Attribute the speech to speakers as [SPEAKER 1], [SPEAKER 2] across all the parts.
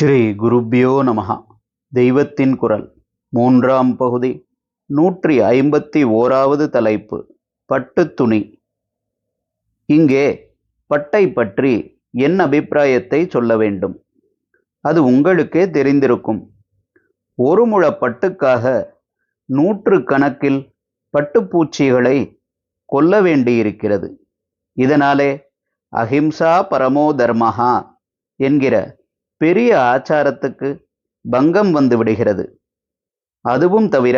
[SPEAKER 1] ஸ்ரீ குருப்பியோ நமஹா. தெய்வத்தின் குரல். மூன்றாம் பகுதி. நூற்றி ஐம்பத்தி ஓராவது தலைப்பு. பட்டு துணி. இங்கே பட்டை பற்றி என் அபிப்பிராயத்தை சொல்ல வேண்டும். அது உங்களுக்கே தெரிந்திருக்கும். ஒரு முழ பட்டுக்காக நூற்று கணக்கில் பட்டுப்பூச்சிகளை கொல்ல வேண்டியிருக்கிறது. இதனாலே அஹிம்சா பரமோ தர்மஹா என்கிற பெரிய ஆச்சாரத்துக்கு பங்கம் வந்து விடுகிறது. அதுவும் தவிர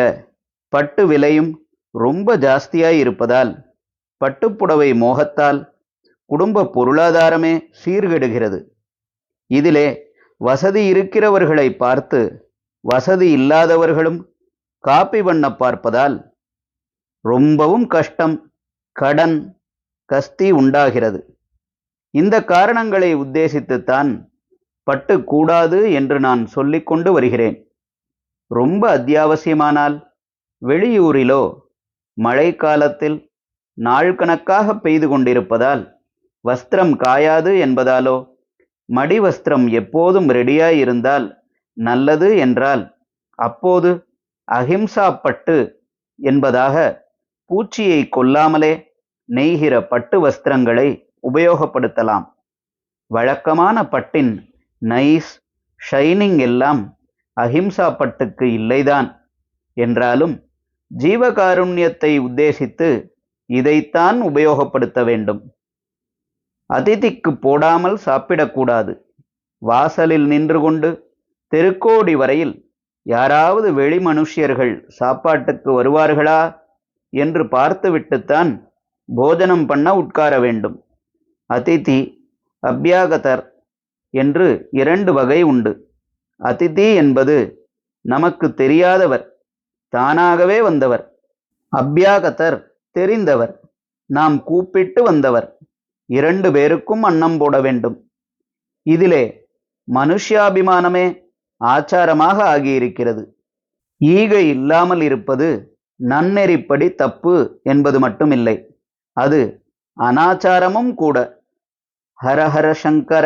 [SPEAKER 1] பட்டு விலையும் ரொம்ப ஜாஸ்தியாய் இருப்பதால் பட்டுப்புடவை மோகத்தால் குடும்ப பொருளாதாரமே சீர்கெடுகிறது. இதிலே வசதி இருக்கிறவர்களை பார்த்து வசதி இல்லாதவர்களும் காப்பி பண்ண பார்ப்பதால் ரொம்பவும் கஷ்டம் கடன் கஸ்தி உண்டாகிறது. இந்த காரணங்களை உத்தேசித்துத்தான் பட்டு கூடாது என்று நான் சொல்லிக்கொண்டு வருகிறேன். ரொம்ப அத்தியாவசியமானால் வெளியூரிலோ மழை காலத்தில் நாள் கணக்காக பெய்து கொண்டிருப்பதால் வஸ்திரம் காயாது என்பதாலோ மடி வஸ்திரம் எப்போதும் ரெடியாயிருந்தால் நல்லது என்றால் அப்போது அஹிம்சா பட்டு என்பதாக பூச்சியை கொல்லாமலே நெய்கிற பட்டு வஸ்திரங்களை உபயோகப்படுத்தலாம். வழக்கமான பட்டின் நைஸ் ஷைனிங் எல்லாம் அஹிம்சா பட்டுக்கு இல்லைதான் என்றாலும் ஜீவகாருண்யத்தை உத்தேசித்து இதைத்தான் உபயோகப்படுத்த வேண்டும். அதிதிக்கு போடாமல் சாப்பிடக்கூடாது. வாசலில் நின்று கொண்டு தெருக்கோடி வரையில் யாராவது வெளி மனுஷியர்கள் சாப்பாட்டுக்கு வருவார்களா என்று பார்த்துவிட்டுத்தான் போஜனம் பண்ண உட்கார வேண்டும். அதிதி அபியாகதர் என்று இரண்டு வகை உண்டு. அதிதி என்பது நமக்கு தெரியாதவர் தானாகவே வந்தவர். அபியாகதர் தெரிந்தவர் நாம் கூப்பிட்டு வந்தவர். இரண்டு பேருக்கும் அன்னம் போட வேண்டும். இதிலே மனுஷ்யாபிமானமே ஆச்சாரமாக ஆகியிருக்கிறது. ஈகை இல்லாமல் இருப்பது நன்னெறிப்படி தப்பு என்பது மட்டுமில்லை. அது அனாச்சாரமும் கூட. ஹரஹர சங்கர